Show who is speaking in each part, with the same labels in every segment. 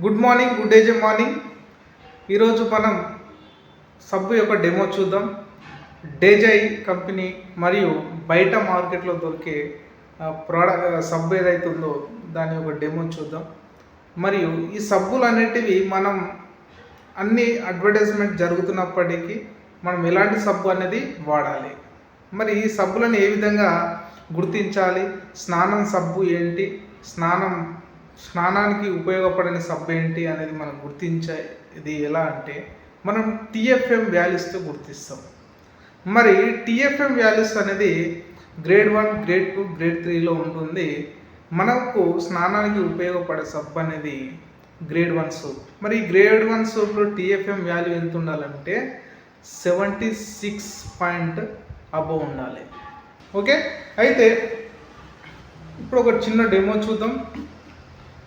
Speaker 1: Good morning good days morning ఈరోజు మనం సబ్బు యొక్క డెమో చూద్దాం. డేజై కంపెనీ మరియు బయట మార్కెట్లో దొరికే ప్రోడక్ట్ సబ్బు ఏదైతే ఉందో దాని యొక్క డెమో చూద్దాం. మరియు ఈ సబ్బులు అనేటివి మనం అన్ని అడ్వర్టైజ్మెంట్ జరుగుతున్నప్పటికీ మనం ఎలాంటి సబ్బు అనేది వాడాలి? మరి ఈ సబ్బులను ఏ విధంగా గుర్తించాలి? స్నానం సబ్బు ఏంటి? స్నానం స్నానానికి ఉపయోగపడని సబ్బు ఏంటి అనేది మనం గుర్తించే ఇది ఎలా అంటే మనం టిఎఫ్ఎం వ్యాల్యూస్తో గుర్తిస్తాం. మరి టిఎఫ్ఎం వ్యాల్యూస్ అనేది grade one grade two grade త్రీలో ఉంటుంది. మనకు స్నానానికి ఉపయోగపడే సబ్బు అనేది గ్రేడ్ వన్ సోప్. మరి ఈ గ్రేడ్ వన్ సోప్లో టిఎఫ్ఎం వాల్యూ ఎంత ఉండాలంటే సెవెంటీ సిక్స్ పాయింట్ అబవ్ ఉండాలి. ఓకే? అయితే ఇప్పుడు ఒక చిన్న డెమో చూద్దాం.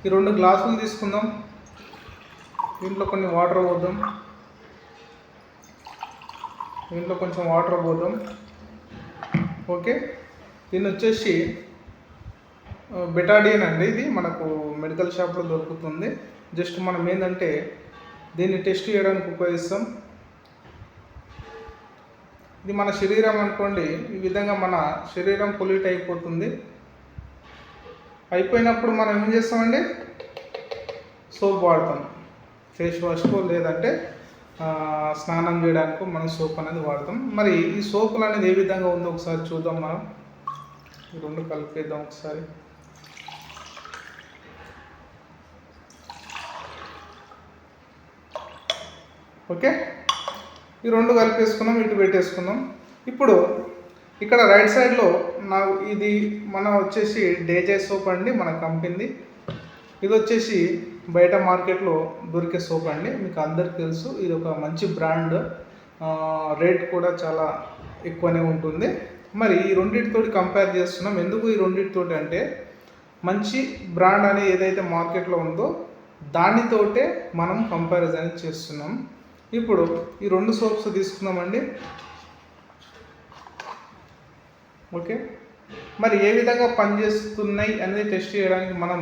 Speaker 1: ఈ రెండు గ్లాసులు తీసుకుందాం. దీంట్లో కొన్ని వాటర్ పోద్దాం. దీంట్లో కొంచెం వాటర్ పోద్దాం. ఓకే? దీన్ని వచ్చేసి బెటాడియన్ అండి ఇది. మనకు మెడికల్ షాప్లో దొరుకుతుంది. జస్ట్ మనం ఏంటంటే దీన్ని టెస్ట్ చేయడానికి ఉపయోగిస్తాం. ఇది మన శరీరం అనుకోండి. ఈ విధంగా మన శరీరం పొల్యూట్ అయిపోతుంది. అయిపోయినప్పుడు మనం ఏం చేస్తామండి? సోప్ వాడతాం. ఫేస్ వాష్కో లేదంటే స్నానం చేయడానికి మనం సోప్ అనేది వాడతాం. మరి ఈ సోపులు అనేది ఏ విధంగా ఉందో ఒకసారి చూద్దాం మనం. ఈ రెండు కలిపేద్దాం ఒకసారి. ఓకే? ఈ రెండు కలిపేసుకున్నాం ఇటు పెట్టేసుకున్నాం. ఇప్పుడు ఇక్కడ రైట్ సైడ్లో నా ఇది మన వచ్చేసి డేజే సోప్ అండి మన కంపెనీది. ఇది వచ్చేసి బయట మార్కెట్లో దొరికే సోప్ అండి మీకు అందరికి తెలుసు. ఇది ఒక మంచి బ్రాండ్ రేట్ కూడా చాలా ఎక్కువనే ఉంటుంది. మరి ఈ రెండింటితోటి కంపేర్ చేస్తున్నాం. ఎందుకు ఈ రెండింటితోటి అంటే మంచి బ్రాండ్ అనేది ఏదైతే మార్కెట్లో ఉందో దానితోటే మనం కంపారిజన్ చేస్తున్నాం. ఇప్పుడు ఈ రెండు సోప్స్ తీసుకుందామండి. ఓకే? మరి ఏ విధంగా పనిచేస్తున్నాయి అనేది టెస్ట్ చేయడానికి మనం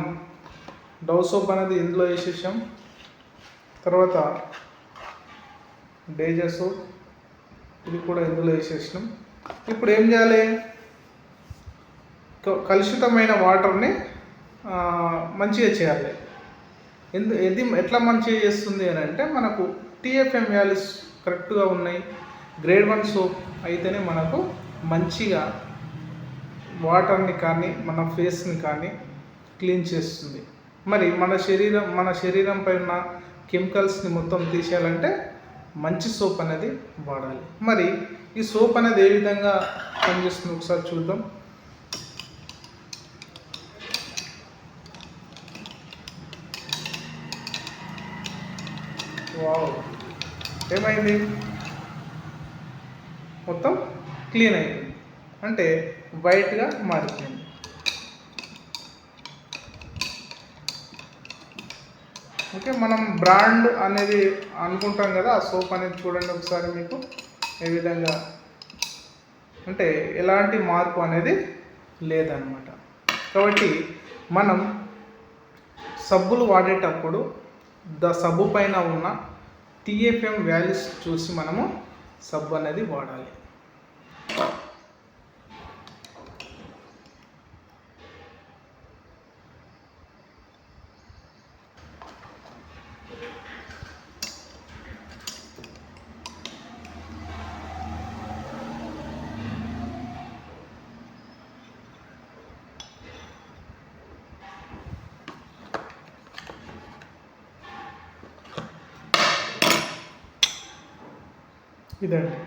Speaker 1: డవ్ సోప్ అనేది ఇందులో వేసేసాం. తర్వాత డేజా సోప్ ఇది కూడా ఇందులో వేసేసినాం. ఇప్పుడు ఏం చేయాలి? కలుషితమైన వాటర్ని మంచిగా చేయాలి. ఎందు ఇది ఎట్లా మంచిగా చేస్తుంది అని అంటే మనకు టీఎఫ్ఎం వాల్యూస్ కరెక్ట్గా ఉన్నాయి. గ్రేడ్ వన్ సోప్ అయితేనే మనకు మంచిగా వాటర్ని కానీ మన ఫేస్ని కానీ క్లీన్ చేస్తుంది. మరి మన శరీరం మన శరీరంపై ఉన్న కెమికల్స్ని మొత్తం తీసేయాలంటే మంచి సోప్ అనేది వాడాలి. మరి ఈ సోప్ అనేది ఏ విధంగా పనిచేస్తుంది ఒకసారి చూద్దాం. వావ్! ఏమైంది? మొత్తం క్లీన్ అయిపోయింది. అంటే వైట్గా మారిపోయింది. ఓకే మనం బ్రాండ్ అనేది అనుకుంటాం కదా ఆ సోప్ అనేది చూడండి ఒకసారి మీకు ఏ విధంగా అంటే ఎలాంటి మార్పు అనేది లేదనమాట కాబట్టి మనం సబ్బులు వాడేటప్పుడు ద సబ్బు పైన ఉన్న టీఎఫ్ఎం వాల్యూస్ చూసి మనము సబ్బు అనేది వాడాలి. ఇదండి